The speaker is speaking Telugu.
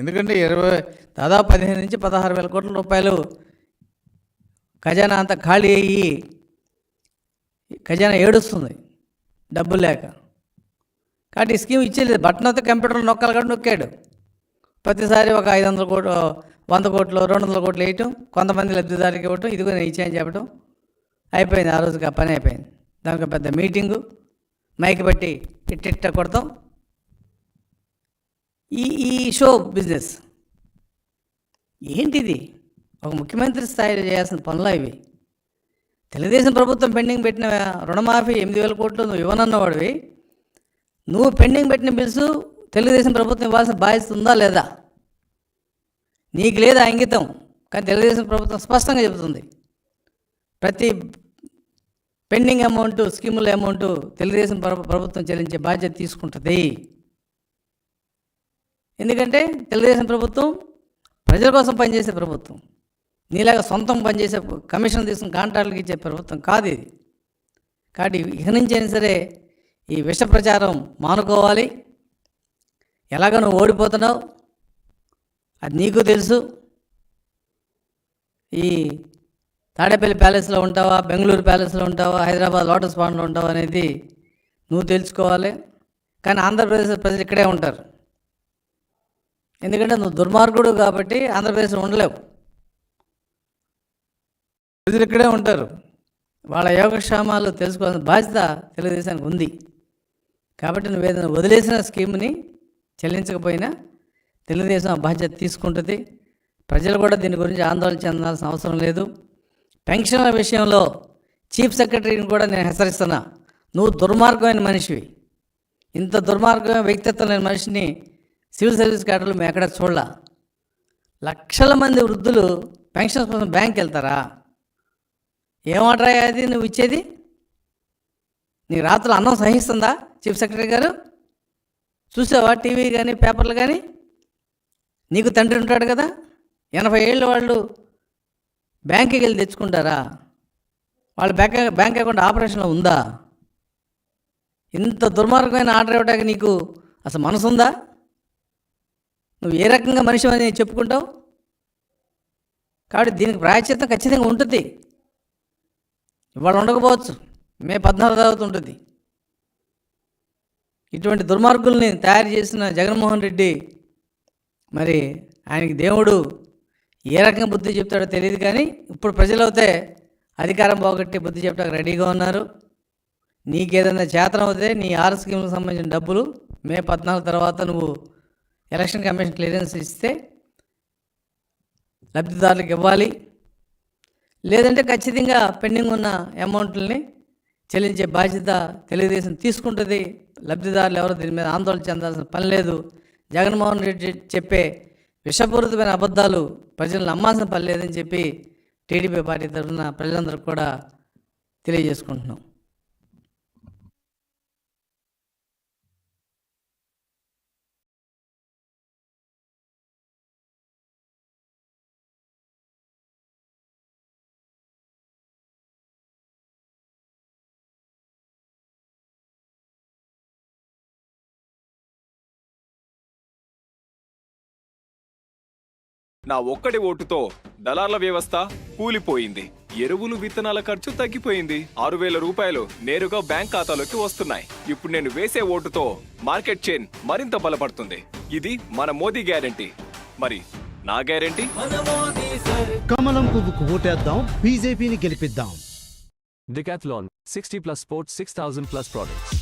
ఎందుకంటే ఇరవై దాదాపు పదిహేను నుంచి పదహారు వేల కోట్ల రూపాయలు ఖజానా అంతా ఖాళీ అయ్యి ఖజానా ఏడుస్తుంది డబ్బులు లేక. కాబట్టి ఈ స్కీమ్ ఇచ్చేది బటన్ కంప్యూటర్ కంప్యూటర్లో నొక్కాలి కూడా నొక్కాడు. ప్రతిసారి ఒక ఐదు వందల కోట్లు వంద కోట్లు రెండు వందల కోట్లు వేయటం కొంతమంది లబ్ధిదారులకు ఇవ్వటం ఇదిగో నేను ఇచ్చాయని చెప్పడం అయిపోయింది. ఆ రోజుకి ఆ పని అయిపోయింది. దానికి పెద్ద మీటింగు మైక్ పెట్టి ఇట్టిట్ట కొడతాం. ఈ ఈ షో బిజినెస్. ఏంటిది? ఒక ముఖ్యమంత్రి స్థాయిలో చేయాల్సిన పనులు ఇవి. తెలుగుదేశం ప్రభుత్వం పెండింగ్ పెట్టిన రుణమాఫీ ఎనిమిది వేల కోట్లు నువ్వు ఇవ్వనన్నవాడివి. నువ్వు పెండింగ్ పెట్టిన బిల్స్ తెలుగుదేశం ప్రభుత్వం ఇవ్వాల్సిన బాధ్యత ఉందా లేదా? నీకు లేదా అంగితం కానీ తెలుగుదేశం ప్రభుత్వం స్పష్టంగా చెబుతుంది. ప్రతి పెండింగ్ అమౌంట్ స్కీముల అమౌంట్ తెలుగుదేశం ప్రభుత్వం చెల్లించే బాధ్యత తీసుకుంటుంది. ఎందుకంటే తెలుగుదేశం ప్రభుత్వం ప్రజల కోసం పనిచేసే ప్రభుత్వం. నీలాగా సొంతం పనిచేసే కమిషన్ తీసుకుని కాంట్రాక్టులకు ఇచ్చే ప్రభుత్వం కాదు ఇది. కాబట్టి ఇక నుంచి అయినా సరే ఈ విష ప్రచారం మానుకోవాలి. ఎలాగ నువ్వు ఓడిపోతున్నావు. అది నీకు తెలుసు. ఈ తాడేపల్లి ప్యాలెస్లో ఉంటావా బెంగళూరు ప్యాలెస్లో ఉంటావా హైదరాబాద్ లోటస్ పాండ్లో ఉంటావా అనేది నువ్వు తెలుసుకోవాలి. కానీ ఆంధ్రప్రదేశ్ ప్రజలు ఇక్కడే ఉంటారు. ఎందుకంటే నువ్వు దుర్మార్గుడు కాబట్టి ఆంధ్రప్రదేశ్లో ఉండలేవు. ప్రజలు ఇక్కడే ఉంటారు. వాళ్ళ యోగక్షేమాలు తెలుసుకోవాల్సిన బాధ్యత తెలుగుదేశానికి ఉంది. కాబట్టి నువ్వు ఏదైనా వదిలేసిన స్కీమ్ని చెల్లించకపోయినా తెలుగుదేశం ఆ బాధ్యత తీసుకుంటుంది. ప్రజలు కూడా దీని గురించి ఆందోళన చెందాల్సిన అవసరం లేదు. పెన్షన్ల విషయంలో చీఫ్ సెక్రటరీని కూడా నేను హెచ్చరిస్తున్నా. నువ్వు దుర్మార్గమైన మనిషివి. ఇంత దుర్మార్గమైన వ్యక్తిత్వం లేని మనిషిని సివిల్ సర్వీస్ క్యాడర్లు మేము ఎక్కడ చూడలా. లక్షల మంది వృద్ధులు పెన్షన్స్ కోసం బ్యాంక్ వెళ్తారా? ఏమాటరా అది? నువ్వు ఇచ్చేది? నీ రాత్రులు అన్నం సహిస్తుందా? చీఫ్ సెక్రటరీ గారు? చూసావా టీవీ కానీ పేపర్లు కానీ నీకు తండ్రి ఉంటాడు కదా? ఎనభై ఏళ్ళ వాళ్ళు బ్యాంక్కి వెళ్ళి తెచ్చుకుంటారా? వాళ్ళ బ్యాంక్ బ్యాంక్ అకౌంట్ ఆపరేషన్లో ఉందా? ఇంత దుర్మార్గమైన ఆర్డర్ ఇవ్వడానికి నీకు అసలు మనసుందా? నువ్వు ఏ రకంగా మనిషి అని చెప్పుకుంటావు? కాబట్టి దీనికి ప్రాయశ్చిత్తం ఖచ్చితంగా ఉంటుంది. ఇవాళ ఉండకపోవచ్చు. మే పద్నాలుగు తర్వాత ఉంటుంది. ఇటువంటి దుర్మార్గుల్ని తయారు చేసిన జగన్మోహన్ రెడ్డి మరి ఆయనకి దేవుడు ఏ రకంగా బుద్ధి చెప్తాడో తెలియదు కానీ ఇప్పుడు ప్రజలు అయితే అధికారం పోగొట్టి బుద్ధి చెప్పడానికి రెడీగా ఉన్నారు. నీకేదైనా చేతనం అవుతే నీ ఆర్ స్కీమ్కి సంబంధించిన డబ్బులు మే పద్నాలుగు తర్వాత నువ్వు ఎలక్షన్ కమిషన్ క్లియరెన్స్ ఇస్తే లబ్ధిదారులకు ఇవ్వాలి. లేదంటే ఖచ్చితంగా పెండింగ్ ఉన్న అమౌంట్లని చెల్లించే బాధ్యత తెలుగుదేశం తీసుకుంటుంది. లబ్ధిదారులు ఎవరు దీని మీద ఆందోళన చెందాల్సిన పని లేదు. జగన్మోహన్ రెడ్డి చెప్పే విషపూరితమైన అబద్ధాలు ప్రజలను నమ్మాల్సిన పని లేదని చెప్పి టీడీపీ పార్టీ తరఫున ప్రజలందరికీ కూడా తెలియజేసుకుంటున్నాం. నా ఒక్కడి ఓటుతో దళార్ల వ్యవస్థ కూలిపోయింది. ఎరువులు విత్తనాల ఖర్చు తగ్గిపోయింది. ఆరు వేల రూపాయలు నేరుగా బ్యాంక్ ఖాతాలోకి వస్తున్నాయి. ఇప్పుడు నేను వేసే ఓటుతో మార్కెట్ చైన్ మరింత బలపడుతుంది. ఇది మన మోదీ గ్యారంటీ. మరి నా గ్యారంటీ? కమలం పువ్వుకు ఓటేద్దాం బీజేపీని గెలిపిద్దాం. Decathlon 60 plus sports 6000 plus products.